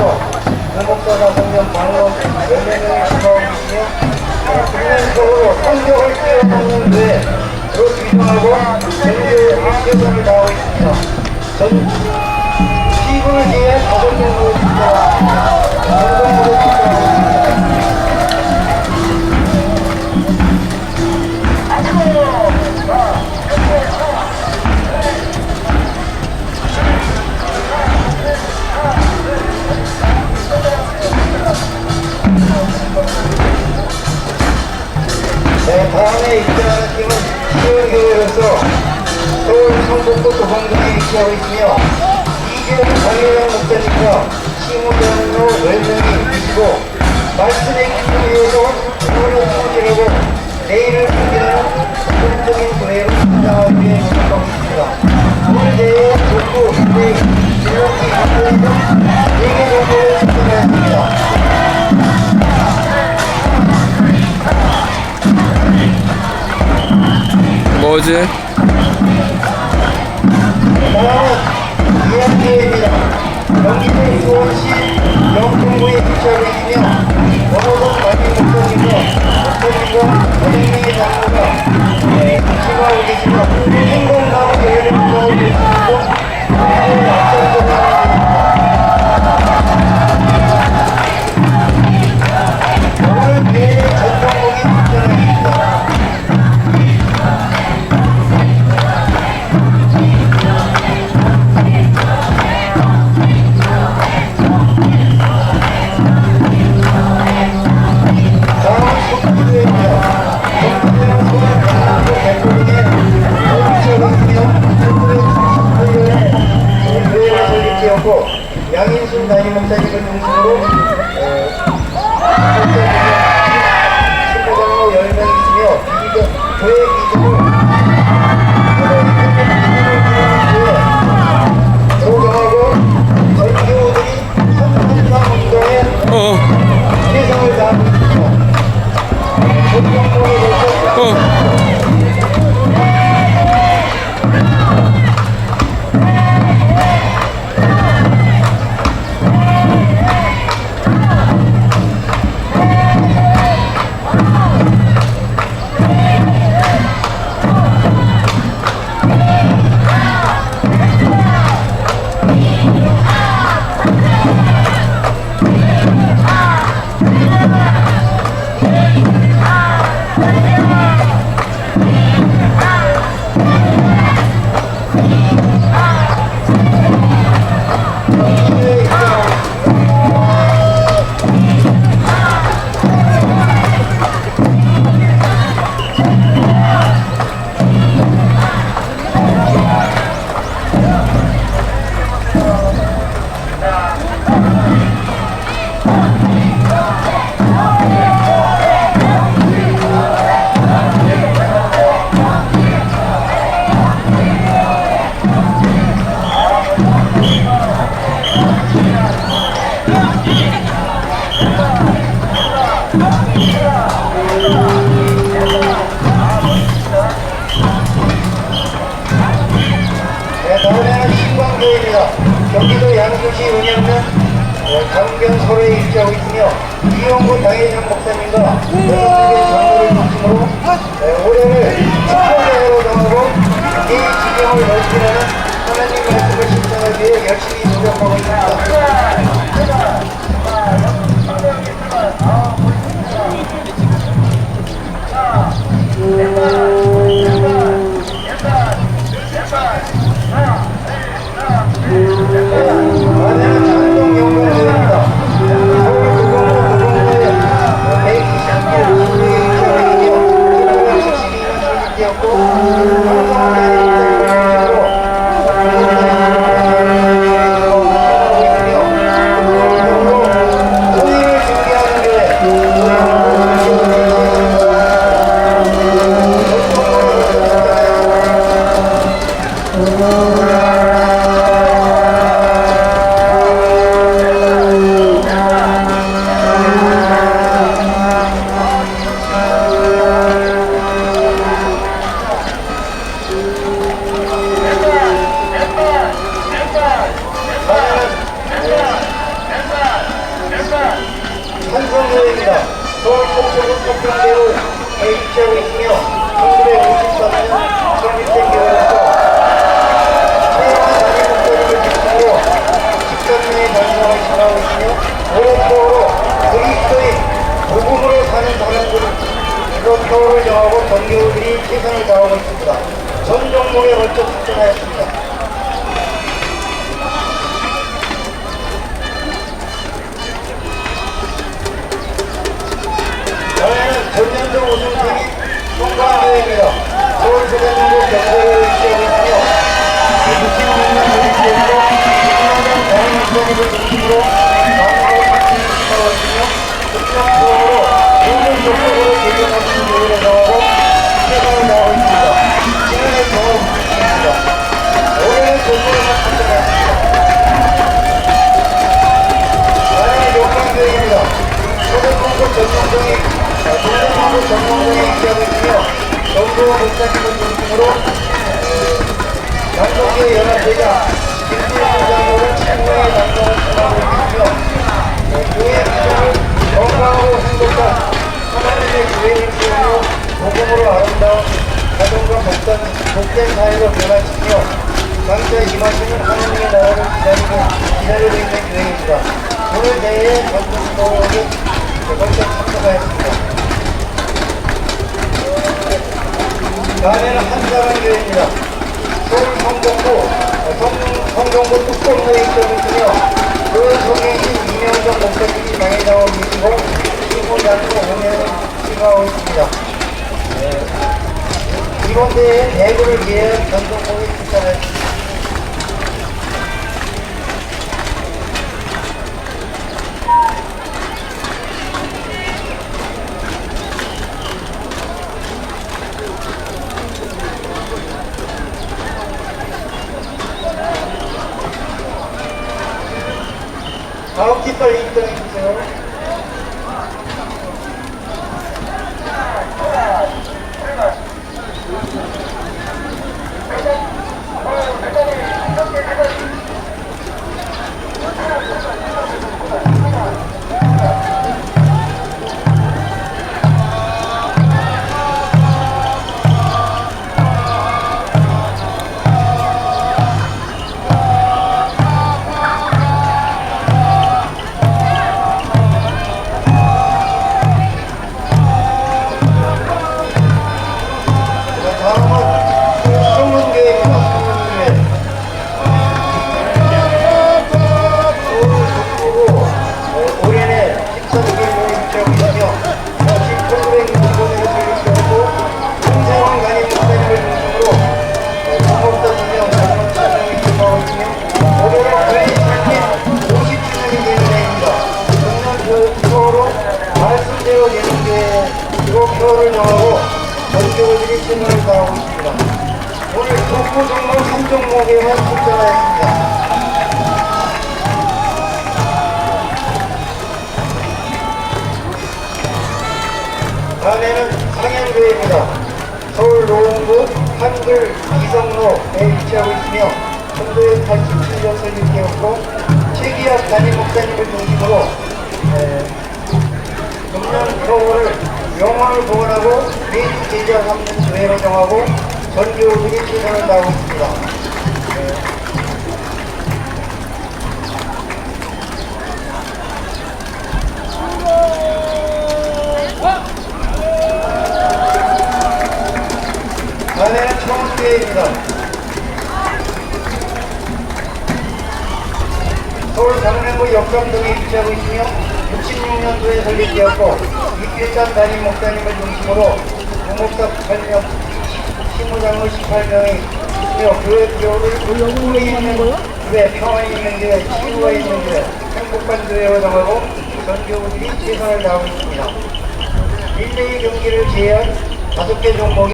성령 방론 10명을 수고하고 있으며 국민적으로 성경을 뛰어넘는 데에 그 귀중하고 전교의 학교를 나오고 있습니다. 전 시군을 기해 다섯 명으로 집사와 전공으로 집사하고 있습니다. 네, 다음에 입장하는 팀은 시원교회로서 서울 성북구 도성동에 위치하고 있으며 이재용 장례장 목사님과 시무장로 10명이 계시고 말씀의 기준에 의해서 서울을 통제하고 내일을 준비하는 전적인 교회로 성장하기 위해 노력하고 있습니다. 오늘 북구, 대 질럿기 각도에 등 4개 정도를 며 원호동 마님 목사님과 목사님과 어린이 장로가 수고하고 계시며 행동나무 대회를 운영하고 계시고 그리고 앞서서 오 기도, 걸쳐 출전하였습니다. 저희는 전년도 우승팀이 송강교회입니다. 서울대전국 경제를 위치하고 있으며 66년 우승팀으로 정도 목사님을 중심으로 남동교회 연합회장 김필부장으로 최고의 남동을 전하고 있으며 교회 구성을 건강하고 행복한 하나님의 교회를 세우고 복음으로 아름다운 가정과 복된, 복된 사회로 변화시키며 장차 임하시는 하나님의 나라를 기다리고 기다리고 있는 교회입니다. 오늘 대회에 전국도에 먼저 참석하였습니다. 다음에는 한사람 교회입니다. 서울 성동구 성, 성동구 입점을 있으며 그 성행신 이명정 목사님이 장애자원 미시고 신고장로 운영을 수행하고 있습니다. 네. 이번 대회 대구를 위해 전동공이 출전했습니다. 다음 깃발 입 종목 3종목에만 출전하였습니다. 다음에는 상현교회입니다. 서울 노원구 한글 이성로에 위치하고 있으며 전도에 87년 설립되었고 최기학 담임 목사님을 중심으로 에, 금년 겨울을 영혼을 구원하고 예수 제자 삼는 교회로 정하고 전교들이 최선을 다하고 있습니다. 네. 다음에는 청운교회입니다. 서울 강남구 역삼동에 위치하고 있으며 66년도에 설립되었고 이필산 담임 목사님을 중심으로 부목사 8명, 신무장로 18명이 있으며 교회 후에 있는 교회, 평화에 있는 교회, 치유가 있는 교회, 행복한 교회로 정하고 전교부들이 최선을 다하고 있습니다. 1대2 경기를 제한 5개 종목이